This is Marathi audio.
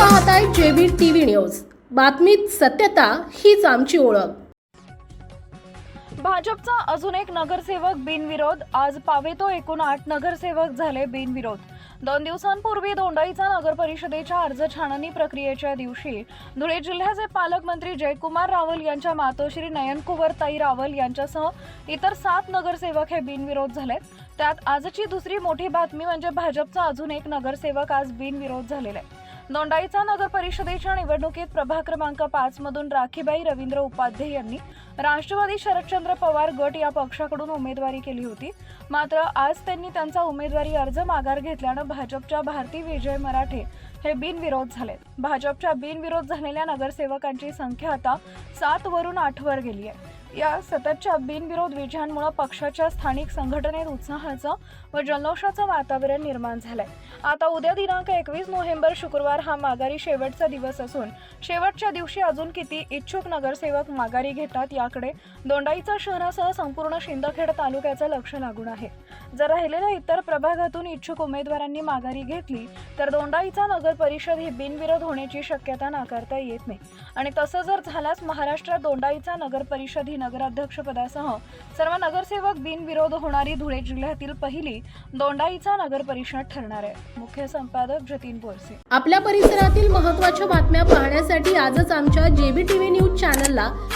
पाहताय जेबी टीव्ही न्यूज. बातमीत सत्यता हीच आमची ओळख. भाजपचा अजून एक नगरसेवक बिनविरोध. आज पावेतो एकूण आठ नगरसेवक झाले बिनविरोध. दोन दिवसांपूर्वी दोंडाईचा नगर परिषदेच्या अर्ज छाननी प्रक्रियेच्या दिवशी धुळे जिल्ह्याचे पालकमंत्री जयकुमार रावल यांच्या मातोश्री नयनकुवर ताई रावल यांच्यासह इतर सात नगरसेवक हे बिनविरोध झालेत. त्यात आजची दुसरी मोठी बातमी म्हणजे भाजपचा अजून एक नगरसेवक आज बिनविरोध झालेला आहे. नोंडाईचा नगर परिषदेच्या निवडणुकीत प्रभाग क्रमांक पाच मधून राखीबाई रवींद्र उपाध्ये यांनी राष्ट्रवादी शरदचंद्र पवार गट या पक्षाकडून उमेदवारी केली होती. मात्र आज त्यांनी त्यांचा उमेदवारी अर्ज माघार घेतल्यानं भाजपच्या भारती विजय मराठे हे बिनविरोध झाले भाजपच्या बिनविरोध झालेल्या नगरसेवकांची संख्या आता सात वरून आठवर गेली आहे. या सततच्या बिनविरोध विजयांमुळे पक्षाच्या स्थानिक संघटनेत उत्साहाचं व जल्लोषाचं वातावरण निर्माण झालंय. आता उद्या दिनांक एकवीस नोव्हेंबर शुक्रवार हा माघारी शेवटचा दिवस असून शेवटच्या दिवशी अजून किती इच्छुक नगरसेवक माघारी घेतात या याकडे दोंडाईचा शहरासह संपूर्ण शिंदखेड तालुक्याचं लक्ष लागून आहे. जर राहिलेल्या इतर प्रभागातून इच्छुक उमेदवारांनी माघारी घेतली तर दोंडाईचा नगर परिषद ही बिनविरोध होण्याची शक्यता नाकारता येत नाही. आणि तसं जर झाल्यास महाराष्ट्रात दोंडाईचा नगर परिषद ही नगराध्यक्षपदासह सर्व नगरसेवक बिनविरोध होणारी धुळे जिल्ह्यातील पहिली दोंडाईचा नगर परिषद ठरणार आहे. मुख्य संपादक जतीन बोरसे. आपल्या परिसरातील महत्त्वाच्या बातम्या पाहण्यासाठी आजच आमच्या जेबी टीव्ही न्यूज चॅनलला